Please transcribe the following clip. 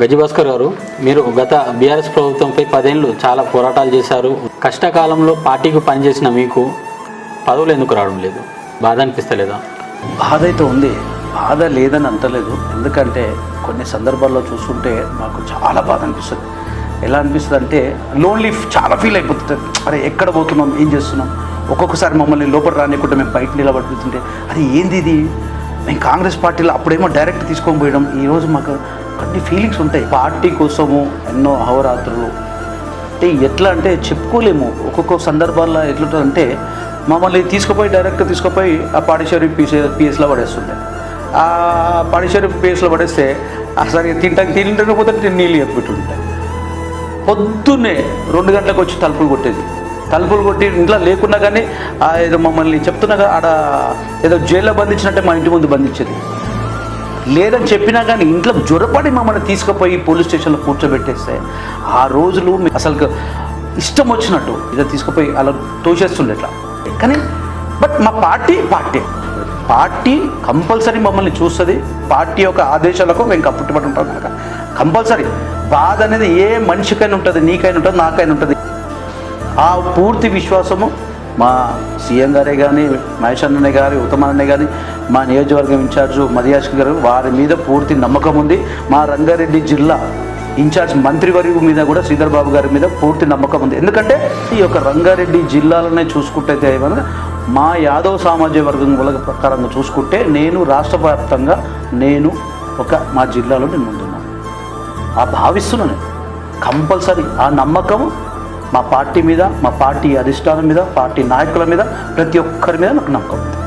గజభాస్కర్ గారు మీరు గత బీఆర్ఎస్ ప్రభుత్వంపై పదేళ్ళు చాలా పోరాటాలు చేశారు. కష్టకాలంలో పార్టీకి పనిచేసిన మీకు పదవులు ఎందుకు రావడం లేదు? బాధ అనిపిస్తలేదా? బాధ అయితే ఉంది. బాధ లేదని అంటలేదు. ఎందుకంటే కొన్ని సందర్భాల్లో చూస్తుంటే మాకు చాలా బాధ అనిపిస్తుంది. ఎలా అనిపిస్తుంది అంటే లోన్లీ చాలా ఫీల్ అయిపోతుంది. అరే ఎక్కడ పోతున్నాం? ఏం చేస్తున్నాం? ఒక్కొక్కసారి మమ్మల్ని లోపల రానియకుండా మేము బయట నిలబడుతుంటే అరే ఏంది ఇది? మేము కాంగ్రెస్ పార్టీలో అప్పుడేమో డైరెక్ట్ తీసుకొని పోయడం. ఈరోజు మాకు కొన్ని ఫీలింగ్స్ ఉంటాయి. పార్టీ కోసము ఎన్నో అహోరాత్రులు. అంటే ఎట్లా అంటే చెప్పుకోలేము. ఒక్కొక్క సందర్భాల్లో ఎట్లుంటుందంటే మమ్మల్ని తీసుకుపోయి డైరెక్ట్ తీసుకుపోయి ఆ పాడిచేరి పీసే పిఎస్లో పడేస్తుండే. ఆ పాడిచేరి పిఎస్లో పడేస్తే అసలు తింటానికి తింటే పోతే నీళ్ళు చెప్పిట్టుంటాయి పొద్దున్నే రెండు గంటలకు వచ్చి తలుపులు కొట్టేది. తలుపులు కొట్టి ఇంట్లో లేకున్నా కానీ ఆ ఏదో మమ్మల్ని చెప్తున్నా ఆడ ఏదో జైల్లో బంధించినట్టే మా ఇంటి ముందు బంధించేది. లేదని చెప్పినా కానీ ఇంట్లో జ్వరపడి మమ్మల్ని తీసుకుపోయి పోలీస్ స్టేషన్లో కూర్చోబెట్టేస్తే ఆ రోజులు అసలు ఇష్టం వచ్చినట్టు ఇదో తీసుకుపోయి అలా తోసేస్తుండే ఇట్లా. కానీ బట్ మా పార్టీ పార్టీ పార్టీ కంపల్సరీ మమ్మల్ని చూస్తుంది. పార్టీ యొక్క ఆదేశాలకు మేము కప్పుట్టుబడి ఉంటాం కనుక. కంపల్సరీ. బాధ అనేది ఏ మనిషికైనా ఉంటుంది నీకైనా ఉంటుంది నాకైనా ఉంటుంది. ఆ పూర్తి విశ్వాసము మా సీఎం గారే కానీ మహేష్ అన్ననే గారి ఉత్తమాననే కానీ మా నియోజకవర్గం ఇన్ఛార్జు మదియాష్ గారు వారి మీద పూర్తి నమ్మకం ఉంది. మా రంగారెడ్డి జిల్లా ఇన్ఛార్జ్ మంత్రివర్గ మీద కూడా శ్రీధర్ బాబు గారి మీద పూర్తి నమ్మకం ఉంది. ఎందుకంటే ఈ యొక్క రంగారెడ్డి జిల్లాలోనే చూసుకుంటే మా యాదవ్ సామాజిక వర్గం ప్రకారంగా చూసుకుంటే నేను రాష్ట్ర వ్యాప్తంగా నేను ఒక మా జిల్లాలో నేను ముందున్నాను. ఆ భావిస్తున్నాను కంపల్సరీ ఆ నమ్మకం మా పార్టీ మీద మా పార్టీ అధిష్టానం మీద పార్టీ నాయకుల మీద ప్రతి ఒక్కరి మీద నాకు నమ్మకం. ఉంది